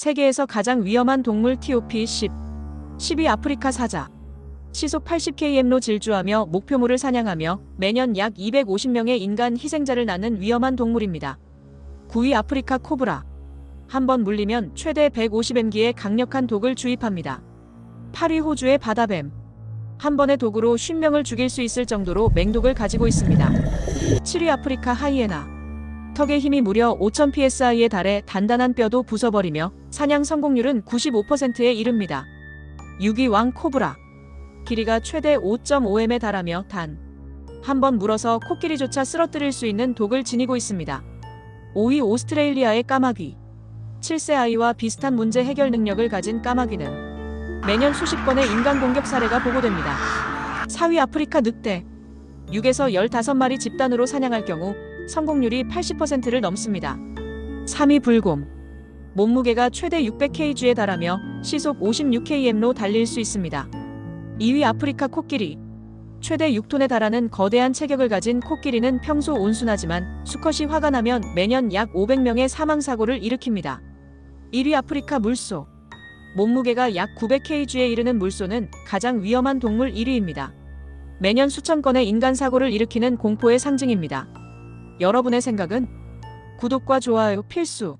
세계에서 가장 위험한 동물 TOP 10. 10위 아프리카 사자. 시속 80km로 질주하며 목표물을 사냥하며 매년 약 250명의 인간 희생자를 낳는 위험한 동물입니다. 9위 아프리카 코브라. 한 번 물리면 최대 150m기의 강력한 독을 주입합니다. 8위 호주의 바다뱀. 한 번의 독으로 50명을 죽일 수 있을 정도로 맹독을 가지고 있습니다. 7위 아프리카 하이에나. 턱의 힘이 무려 5000 psi에 달해 단단한 뼈도 부숴버리며 사냥 성공률은 95%에 이릅니다. 6위 왕 코브라. 길이가 최대 5.5m에 달하며 단 한 번 물어서 코끼리조차 쓰러뜨릴 수 있는 독을 지니고 있습니다. 5위 오스트레일리아의 까마귀. 7세 아이와 비슷한 문제 해결 능력을 가진 까마귀는 매년 수십 건의 인간 공격 사례가 보고됩니다. 4위 아프리카 늑대. 6에서 15마리 집단으로 사냥할 경우 성공률이 80%를 넘습니다. 3위 불곰. 몸무게가 최대 600kg에 달하며 시속 56km로 달릴 수 있습니다. 2위 아프리카 코끼리. 최대 6톤에 달하는 거대한 체격을 가진 코끼리는 평소 온순하지만 수컷이 화가 나면 매년 약 500명의 사망 사고를 일으킵니다. 1위 아프리카 물소. 몸무게가 약 900kg에 이르는 물소는 가장 위험한 동물 1위입니다. 매년 수천 건의 인간 사고를 일으키는 공포의 상징입니다. 여러분의 생각은? 구독과 좋아요 필수.